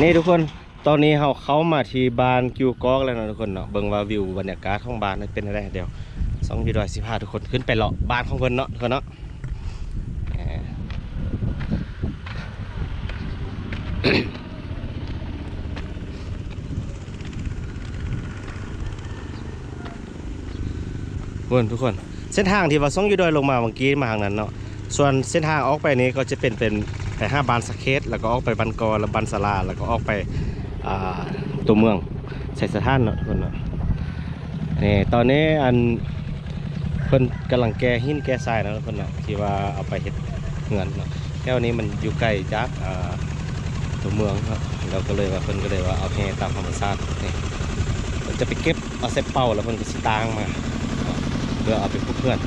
นี่ทุกคนตอนนี้เราเข้ามาที่บ้านกิวกอกแล้วนะทุกคนเนาะเบิ่งว่าวิวบรรยากาศของบ้านเป็นอะไรเดี๋ยวสองยูดอยสิพาทุกคนขึ้นไปเลาะบ้านของเพิ่นเนาะทุกคนเนาะแหมทุกคนทุกคนเส้นทางที่ว่าส่องยูดอยลงมาเมื่อกี้มาทางนั้นเนาะส่วนเส้นทางออกไปนี้ก็จะเป็นเป็น ไปห้าบานสะเคตแล้วก็ออกไปบันกอแล้วบันสลาแล้วก็ออกไปตัวเมืองใส่สถานเนาะทุกคนเนาะนี่ตอนนี้อันเพิ่นกำลังแก้หินแก้ทรายเนาะทุกคนเนาะที่ว่าเอาไปเฮ็ดเงินเนาะแก้วนี้มันอยู่ไกล้จากตัวเมืองเนาะเราก็เลยว่าเพิ่นก็เลยว่าเอาแห่ตามธรรมชาตินี่จะไปเก็บเอาเสร็จเป่าแล้วเพิ่นก็สิตางมาเพื่อเอาไปปลูกเพื่อน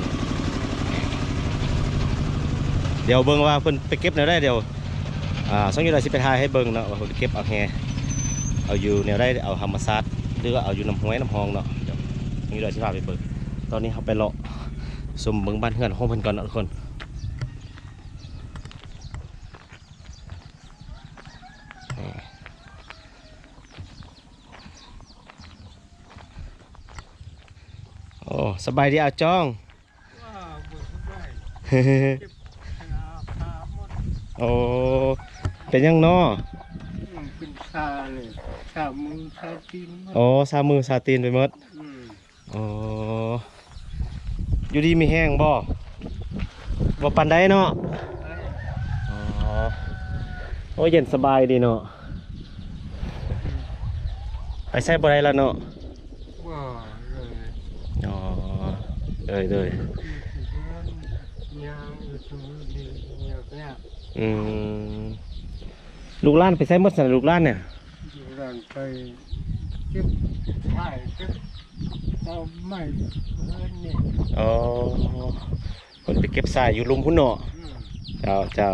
เดี๋ยวเบิ่งว่าเพิ่นไปเก็บแนวได้เดี๋ยวอ่าสองยูไดสิไปทายให้เบิ่งเนาะว่าเพิ่นไปเก็บเอาแฮเอาอยู่แนวได้เอาธรรมชาติหรือว่าเอาอยู่น้ำห้วยน้ำหองเนาะเดี๋ยวสองยูไดสิพาไปเบิ่งตอนนี้เขาไปเลาะชมเบิ่งบ้านเฮือนของเพิ่นก่อนเนาะทุกคนนี่โอ้สบายดีอะจ้องว่าบุญได้ขนาพาหมด โอ้เป็นยังเนาะมันเป็นชาเลยชามือชาตีนหมดโอ้ซามือซาตีนไปหมดอืมโอ้อยู่ดีมีแห้งบ่บ่ปันได้เนาะอ๋อโอ้เย็นสบายดีเนาะไปใส่บ่ได้แล้วเนาะว่าเลยอ๋อเอ้ยเด้ยยางอยู่ตรงนี้เนี่ยเนี่ย อืมลูกหล้านไปใส่หมดสั่นลูกหล้านเนี่ยอยู่ร้านไปเก็บไม้เก็บเอาไม้เงินนี่อ๋อคนไปเก็บทรายอยู่ลุมพุ่นเนาะอืมเจ้าเจ้า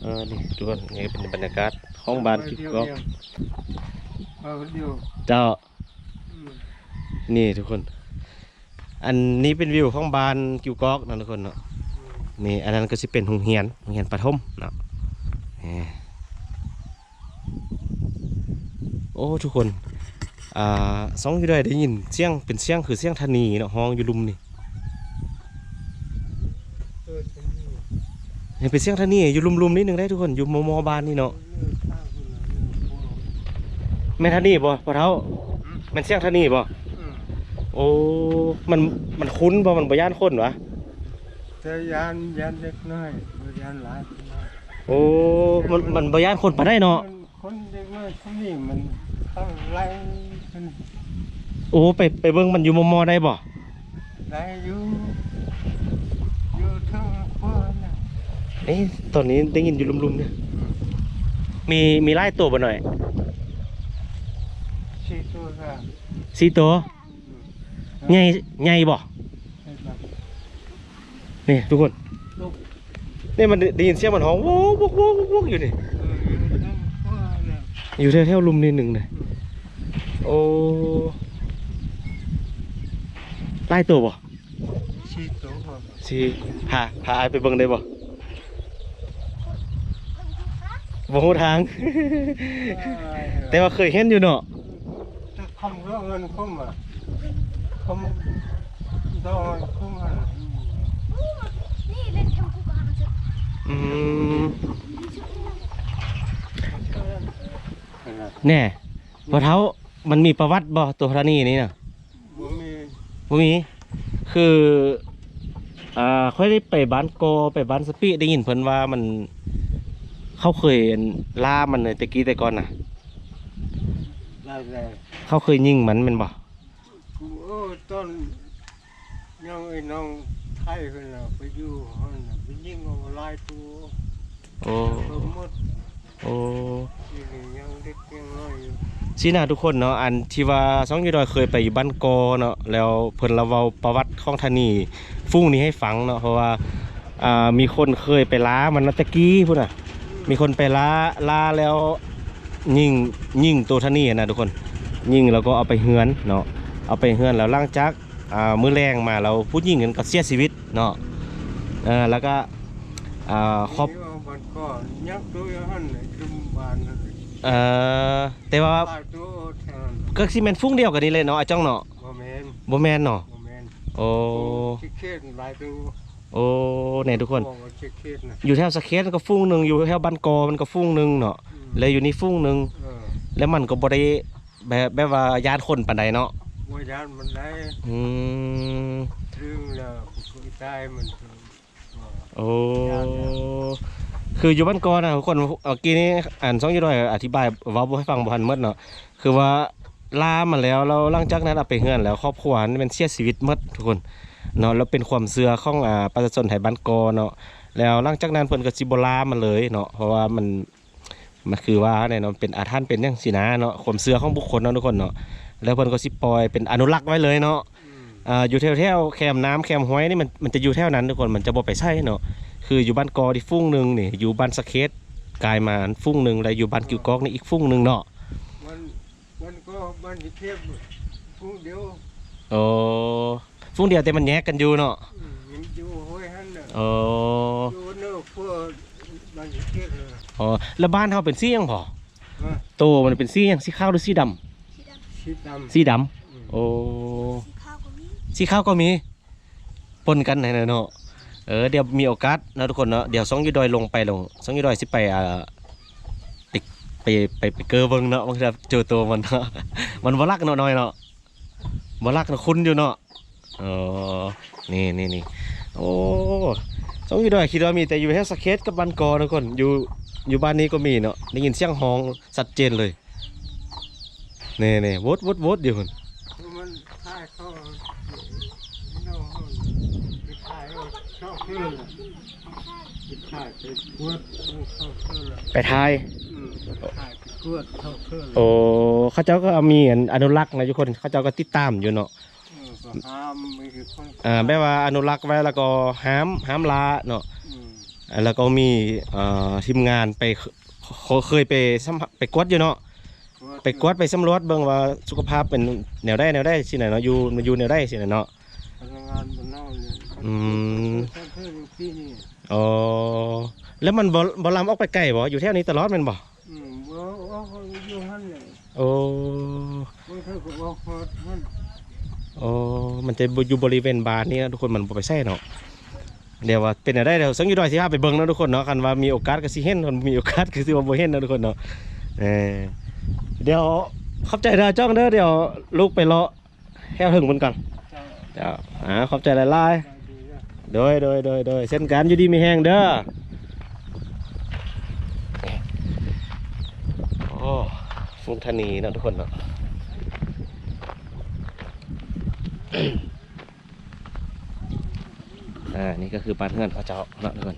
เออนี่ทุกคนนี่เป็นบรรยากาศของบ้านกิ๊กก๊อกเอาเดียวเจ้าอืมนี่ทุกคน อันนี้เป็นวิวของบ้านกิวกอกนะทุกคนเนาะ นี่อันนั้นก็จะเป็นโรงเรียนโรงเรียนประถมเนาะนี่โอ้ทุกคนอ่าสองอยู่ได้ได้ยินเสียงเป็นเสียงคือเสียงธนีเนาะห้องอยู่ลุมนี่เออฉันนี่เห็นเป็นเสียงธนีอยู่ลุมๆนิดนึงได้ทุกคนอยู่มมบ้านนี่เนาะเลือกข้างคนละเลือกพวกแม่นธนีบ่พ่อเท้าแม่นเสียงธนีบ่อืมโอ้มันมันคุ้นบ่มันบ่ย่านคนวะ แต่ยานยานเล็กน้อยบ่ยานหลายน้อยโอ้มันมันบ่ย่านคนปานได้เนาะคนคนเด็กน้อยคนนี้มันเข้าไล่มันโอ้ไปไปเบิ่งมันอยู่มมได้บ่ไล่อยู่อยู่เทั้งพวกน่ะเอ้ตอนนี้ได้ยินอยู่ลุมๆเนี่ยมีมีไล่ตัวบ่หน่อยสี่ตัวค่ะสี่ตัวใหญ่ใหญ่บ่เห็นปะ นี่ทุกคนลูกนี่มันได้ยินเสียงมันห้องโว้วโว้วโว้วโว้วอยู่นี่เอออยู่เทั้งพวกน่ะอยู่แถวๆลุมนี่หนึ่งเลยโอ้ไล่ตัวบ่สี่ตัวครับสิพาพาอายไปเบิ่งได้บ่บ่ฮู้ทาง แต่ว่าเคยเห็นอยู่เนาะถ้าคำก็เงินคุ้มอะคำดองเงินคุ้มอะ นี่เล่นแคมป์กูกลางจะ อืม ขนาด แน่พอเท้ามันมีประวัติบ่ตัวธรณีนี่น่ะบ่มีบ่มี คืออ่าค่อยได้ไปบ้านโกไปบ้านสปีได้ยินเพิ่นว่ามัน เขาเคยล่ามันเลยตะกี้แต่ก่อนน่ะได้ได้เขาเคยยิงมันแม่นบ่กูเออต้นยังไอ้น้อง ไทยคนน่ะไปอยู่ห้องน่ะไปยิงเอาหลายตัวโอ้เพิ่มหมดโอ้ที่นี่ยังเด็กยังน้อยอยู่สินะทุกคนเนาะอันที่ว่าสองยูดอยเคยไปอยู่บ้านโกเนาะแล้วเพิ่นเราเว้าประวัติของธนีฟุ้งนี้ให้ฟังเนาะเพราะว่าอ่ามีคนเคยไปล้ามันนะตะกี้พุ่นน่ะ มีคนไปล้าล้าแล้วยิงยิงตัวธนีนะทุกคนยิงแล้วก็เอาไปเฮือนเนาะเอาไปเฮือนแล้วล่างจาก มือแรงมาเราพูดยิงกันก็เสียชีวิตเนาะเออแล้วก็อ่าครอบนี่ว่ามันก็ยักตัวอย่างนั้นน่ะจุ่มบานนั่นน่ะเอ่อแต่ว่าหลายตัวแทนก็สิแม่นฟุ้งเดียวกันนี่เลยเนาะไอ้จ้องเนาะบ่แม่นบ่แม่นเนาะบ่แม่นโอ้ชิคเก้นหลายตัวโอ้เนี่ยทุกคนบอกว่าชิคเก้นน่ะอยู่แถวสะเก็ตก็ฟุ้งหนึงอยู่แถวบ้านกอมันก็ฟุ้งหนึงเนาะอืมแล้วอยู่นี่ฟุ้งหนึงเออแล้วมันก็บ่ได้แบบแบบว่าญาติคนปานใดเนาะ บ่ยานมันได้อืมเรื่องแล้วผู้ตายมันก็ว่าโอ้คืออยู่บ้านกอนะทุกคนเมื่อกี้นี้อ่านสองยี่ร้อยอธิบายเว้าบ่ให้ฟังบ่ทันหมดเนาะคือว่าลามาแล้วแล้วหลังจากนั้นเอาไปเฮือนแล้วครอบครัวนี่มันเสียชีวิตหมดทุกคนเนาะแล้วเป็นความเชื่อของอ่าประชาชนไทยบ้านกอเนาะแล้วหลังจากนั้นเพิ่นก็สิบ่ลามาเลยเนาะเพราะว่ามันมันคือว่าเนี่ยเนาะเป็นอาถรรพ์เป็นจังซี่นะเนาะความเชื่อของบุคคลเนาะทุกคนเนาะ แล้วเพิ่นก็สิปล่อยเป็นอนุรักษ์ไว้เลยเนาะอืมอ่าอยู่แถวๆแคมน้ำแคมห้วยนี่มันมันจะอยู่แถวนั้นทุกคนมันจะบ่ไปใช่เนาะคืออยู่บ้านกอที่ฟุ้งหนึ่งนี่อยู่บ้านสะเก็ตกลายมาฟุ้งหนึ่งแล้วอยู่บ้านกิวกอกนี่อีกฟุ้งหนึ่งเนาะมันมันก็มันสิเทียบผู้เดียวโอ้ฟุ้งเดียวแต่มันแยกกันอยู่เนาะอืมยังอยู่ห้วยหันน่ะโอ้อยู่เนอะพวกมันสิเทียบเลยอ๋อแล้วบ้านเฮาเป็นสีหยังพอว่าโตมันเป็นสีหยังสีขาวหรือสีดำ สีดำสีดำสีดำอืมโอ้สีขาวก็มีสีขาวก็มีปนกันไหนๆเนาะเออเดี๋ยวมีโอกาสนะทุกคนเนาะเดี๋ยวสองอยูดอยลงไปลงสองอยูดอยสิไปอ่าไปไปไปไปเกอเบิ่งเนาะบางทีเจอตัวมันเนาะมันบ่รักเนาะน้อยเนาะบ่รักเนาะคุณอยู่เนาะอ๋อนี่นี่นี่โอ้สองอยูดอยคิดว่ามีแต่อยู่แค่สะเก็ตกับบ้านกอทุกคนอยู่อยู่บ้านนี้ก็มีเนาะได้ยินเสียงฮ้องชัดเจนเลย นี่นี่วดวดวดอยู่พุ่นมันถ่ายเขาเนาะไปถ่ายเอาชอบเพื่อนล่ะไปถ่ายไปกวดเข้าเพื่อนล่ะไปทายอืมถ่ายไปกวดเข้าเพื่อนล่ะโอ้เขาเจ้าก็มีอันอนุรักษ์นะทุกคนเขาเจ้าก็ติดตามอยู่เนาะเออก็ห้ามไม่คือคนอ่าแบบว่าอนุรักษ์ไว้แล้วก็ห้ามห้ามลาเนาะอืมอ่าแล้วก็มีเอ่อทีมงานไปเคเขาเคยไปสัมภาไปกวดอยู่เนาะ ไปกวดไปสำรวจเบิ่งว่าสุขภาพเป็นแนวได้แนวได้สิไหนเนาะอยู่มันอยู่แนวได้สิไหนเนาะพนักงานบนนอกเนี่ยอืมเพื่อนเพื่อนอยู่ที่นี่อ๋อแล้วมันบ่บ่ลามออกไปไกลบ่อยู่แถวนี้ตลอดแม่นบ่อืมว่าว่าเขาอยู่หันเลยโอ้ว่าเขาก็ว่าเขามันโอ้มันจะอยู่บริเวณบาร์นี่นะทุกคนมันบ่ไปใช่เนาะเดี๋ยวว่าเป็นแนวได้เดี๋ยวสังอยู่ดอยสิพาไปเบิ่งเนาะทุกคนเนาะคันว่ามีโอกาสก็สิเห็นคนมีโอกาสก็สิว่าบ่เห็นเนาะทุกคนเนาะเออ เดี๋ยวขอบใจเด้อจ้องเด้อเดี๋ยวลูกไปเลาะแค่ถึงมันก่อนจะเดี๋ยวอ่าขอบใจหลายได้ดีนะๆโดยโดยโดยโดยเส้นกันอยู่ดีมีแห้งเด้อโอ้ฟุงธนีนะทุกคนเนาะอ่านี่ก็คือบ้านเฮือนพระเจ้าเนาะทุกคน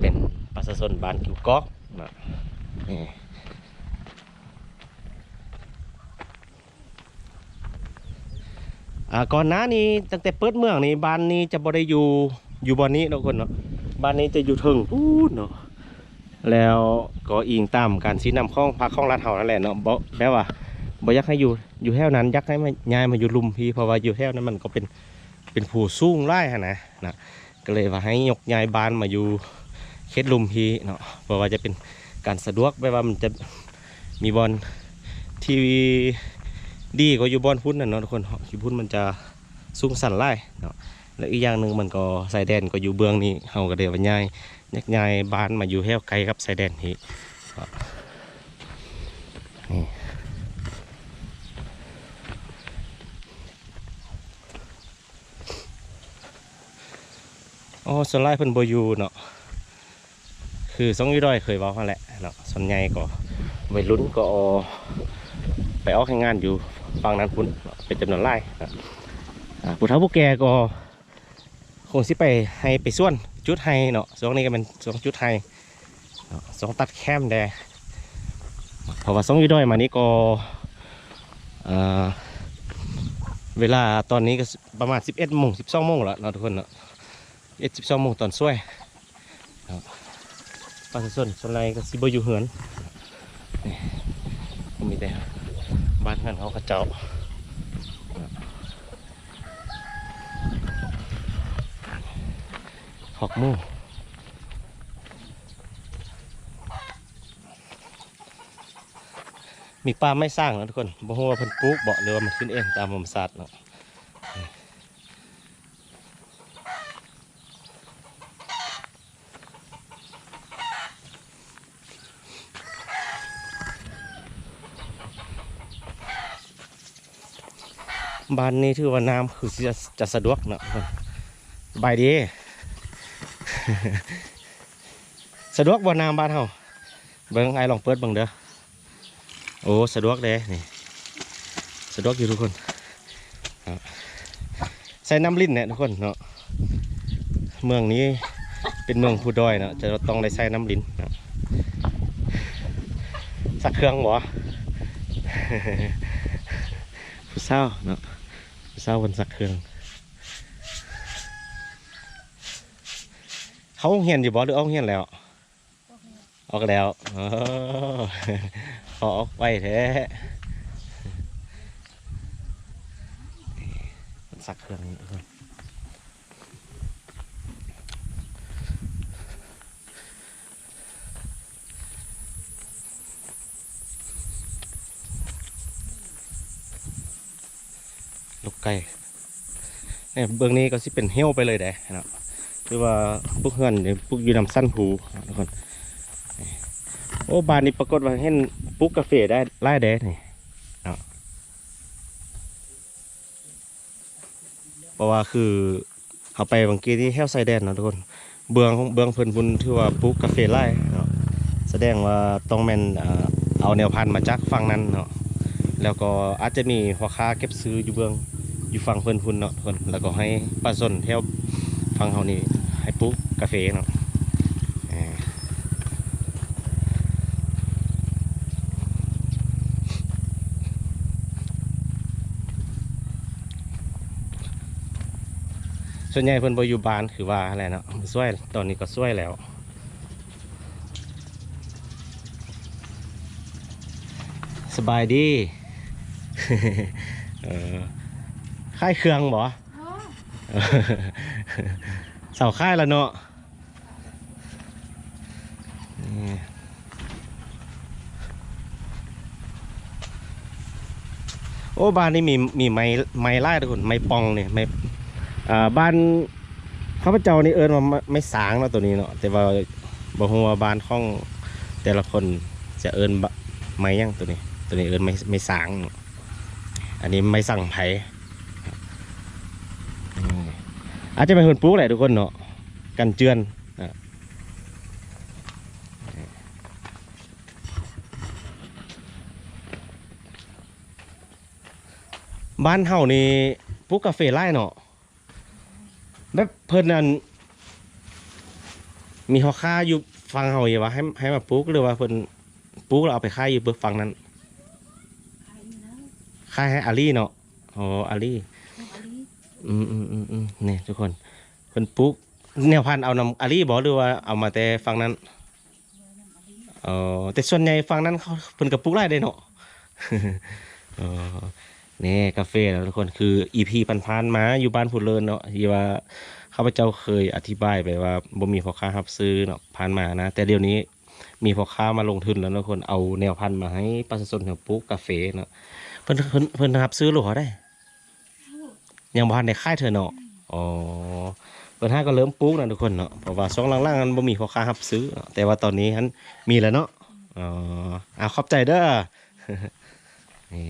เป็นประชาชนบ้านกิวก๊อกเนาะนี่ อ่าก่อนหน้านี้ตั้งแต่เปิดเมืองนี้บ้านนี้จะบ่ได้อยู่อยู่บ่อนนี้เนาะคนเนาะบ้านนี้จะอยู่ถึงพูดเนาะแล้วก็อิงตามการชี้นำข้องพักข้องรัฐเฮานั่นแหละเนาะบ่แปลว่าบ่อยากให้อยู่อยู่แถวนั้นอยากให้มาย้ายมาอยู่ลุมพี่เพราะว่าอยู่แถวนั้นมันก็เป็นเป็นผู้สูงไล่หั่นะนะก็เลยว่าให้ยกย้ายบ้านมาอยู่เขตลุมพีเนาะเพราะว่าจะเป็นการสะดวกแบบว่ามันจะมีบอลทีวี ดีกว่าอยู่บอลพุ่นน่ะเนาะทุกคนอยู่พุ่นมันจะสูงสันไล่เนาะแล้วอีกอย่างหนึ่งมันก็สายแดนก็อยู่เบื้องนี้เฮาก็เดี๋ยวว่าย้ายยักย้ายบ้านมาอยู่แถวไกลกับสายแดนนี่อ๋อส่วนไล่เพิ่นบอยู่เนาะคือสองยี่ดอยเคยว้าหั่นแหละเนาะส่วนใหญ่ก็วัยรุ่นก็ไปออกให้งานอยู่ ฝั่งนั้นพุ่นเป็นจำนวนหลายนะอ่าผู้เฒ่าผู้แก่ก็คงสิไปให้ไปส่วนจุดให้เนาะช่วงนี้ก็เป็นช่วงจุดให้เนาะช่วงตัดแคมแดเพราะว่าสองอยี่ด้อยมานี้ก็เวลาตอนนี้ก็ประมาณ 11โมง12โมงแล้วเนาะทุกคนเนาะเอ็ดสิบสองโมงตอนช่วยประชาชนส่วนไรก็สิบอยู่เหือนมีแต่ บ้านเพื่อนเขาก็เจ้าหอกมู่มีปลาไม่สร้างนะทุกคนบ่ฮู้ว่าเพิ่นปลูกเบาะหรือว่ามันขึ้นเองตามธรรมชาติเนาะ บ้านนี้ถือว่าน้ำคือจะจะสะดวกเนาะทุกคนบายดีสะดวกบ่น้ำบ้านเฮาเบิ่งไอ้ลองเปิดเบิ่งเด้อโอ้สะดวกเลยนี่สะดวกอยู่ทุกคนใส่น้ำลิ้นเนี่ยทุกคนเนาะเมืองนี้เป็นเมืองผู้ดอยเนาะจะต้องได้ใส่น้ำลิ้นเนาะสักเครื่องบ่ผู้เศร้าเนาะ เศร้าคนสักเครื่อง เขาเฮียนอยู่บ่หรือเอาเฮียนแล้วออกแล้วออขอออกไปแท้สักเครื่องนี้ทุกคนลูก ไก่เนี่ยเบื้องนี้ก็สิเป็นเหี้ยวไปเลยเด้เนาะคือว่าพวกเฮือนเนี่ยพวกอยู่นำสั้นผูทุกคนโอ้บ้านนี้ปรากฏว่าเห็นปลูกกาแฟได้ไล่แดดนี่เนาะเพราะว่าคือเขาไปบางกีที่แฮวไซแดนเนาะทุกคน เบืองเบืองเพิ่นบุญที่ว่าปลูกกาแฟไล่เนาะแสดงว่าต้องแมนเอาแนวพันธุ์มาจากฝั่งนั้นเนาะแล้วก็อาจจะมีพ่อค้าเก็บซื้ออยู่เบือง อยู่ฝั่งเพิ่นพุ่นเนาะทุกคนแล้วก็ให้ป้าสนแถวฝั่งเฮานี่ให้ปลูกกาแฟเนาะส่วนใหญ่เพิ่นบ่อยู่บ้านคือว่าอะไรเนาะช่วยตอนนี้ก็ช่วยแล้วสบายดี เออ ค่ายเครื่องบ่เสาค่ายแล้วเนาะนี่โอ้บ้านนี้มีมีไม้ไม้ไล่ทุกคนไม้ปองเนี่ยไม้อ่าบ้านข้าพเจ้านี่เอิญว่าไม่ไม่สางเนาะตัวนี้เนาะแต่ว่าบ่ฮู้ว่าบ้านของแต่ละคนจะเอิญบะไม่ยังตัวนี้ ตัวนี้เอิญไม่ไม่สางเนาะอันนี้ไม่สั่งไผอืม อาจจะเป็นคนปลูกแหละทุกคนเนาะกันเจือนบ้านเฮานี่ปลูกกาแฟไร่เนาะแบบเพิ่นนั่นมีเขาค่าอยู่ฟังเฮาอยู่ว่าให้ให้มาปลูกหรือว่าเพิ่นปลูกแล้วเอาไปค่ายอยู่เบิกฟังนั้นค่ายให้อาลีเนาะอ๋ออาลี อืมอืมอืมอืมนี่ทุกคนเพิ่นปลูกแนวพันธุ์เอานำอาลีบ่หรือว่าเอามาแต่ฟังนั้นเออแต่ส่วนใหญ่ฟังนั้นเขาเพิ่นก็ปลูกได้เด้เนาะเออนี่กาแฟแล้วทุกคนคืออีพีพันๆมาอยู่บ้านผู้เลินเนาะที่ว่าข้าพเจ้าเคยอธิบายไปว่าบ่มีพ่อค้ารับซื้อเนาะผ่านมานะ แต่เดี๋ยวนี้มีพ่อค้ามาลงทุนแล้วทุกคนเอาแนวพันมาให้ประชาชนแถวปลูกกาแฟเนาะเพิ่นเพิ่นเพิ่นรับซื้อหรือเขาได้ ยังบ่ทันได้ค่ายเธอเนาะอ๋อเพิ่นห้าก็เริ่มปลูกนะทุกคนเนาะเพราะว่าช่วงล่างๆมันบ่มีพ่อค้ารับซื้อเนาะแต่ว่าตอนนี้ฮันมีแล้วเนาะอ๋ออ่าขอบใจเด้อนี่